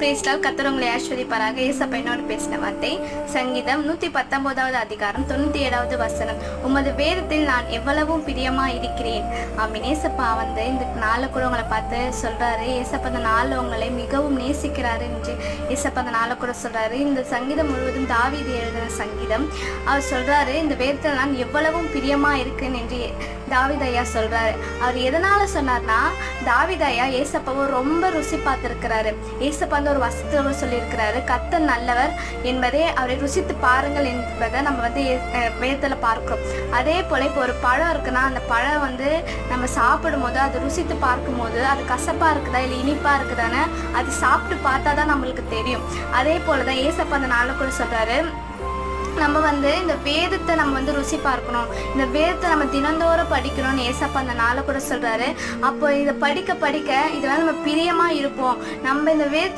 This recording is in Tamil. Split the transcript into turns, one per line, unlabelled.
பிரேஸ்டால் கத்தரவங்களை ஆஸ்வதிப்பாராக. ஏசப்பா என்னோடு பேசின வார்த்தை சங்கீதம் நூத்தி பத்தொன்பதாவது அதிகாரம் தொண்ணூற்றி ஏழாவது வசனம். உமது வேதத்தில் நான் எவ்வளவும் பிரியமாக இருக்கிறேன். ஆமீன். ஏசப்பா வந்து இந்த நாளை கூட உங்களை பார்த்து சொல்கிறாரு ஏசப்பா அந்த நாள் உங்களை மிகவும் நேசிக்கிறாரு என்று ஏசப்பா அந்த நாளை கூட சொல்றாரு. இந்த சங்கீதம் முழுவதும் தாவீது எழுதின சங்கீதம். அவர் சொல்றாரு இந்த வேதத்தில் நான் எவ்வளவும் பிரியமாக இருக்கேன் என்று தாவிதையா சொல்றாரு. அவர் எதனால சொன்னார்னா தாவிதையா ஏசப்பாவை ரொம்ப ருசி பார்த்துருக்கிறாரு. ஏசப்பா வந்து ஒரு வசத்தோடு சொல்லியிருக்கிறாரு கத்த நல்லவர் என்பதை அவரை ருசித்து பாருங்கள் என்பதை நம்ம வந்து வேதத்தில் பார்க்கிறோம். அதே போல இப்போ ஒரு பழம் இருக்குன்னா அந்த பழம் வந்து நம்ம சாப்பிடும் போது அது ருசித்து பார்க்கும்போது அது கசப்பா இருக்குதா இல்லை இனிப்பா இருக்குதான்னு அது சாப்பிட்டு பார்த்தா தான் நம்மளுக்கு தெரியும். அதே போல் தான் ஏசப்பா அந்த நாளுக்குள்ள கூட சொல்றாரு நம்ம வந்து இந்த வேதத்தை நம்ம வந்து ருசி பார்க்கணும். இந்த வேதத்தை நம்ம தினந்தோறும் படிக்கணும்னு ஏசப்பா அந்த நாளை கூட சொல்றாரு. அப்போ இதை படிக்க படிக்க இதெல்லாம் வந்து நம்ம பிரியமா இருப்போம். நம்ம இந்த வேதத்தை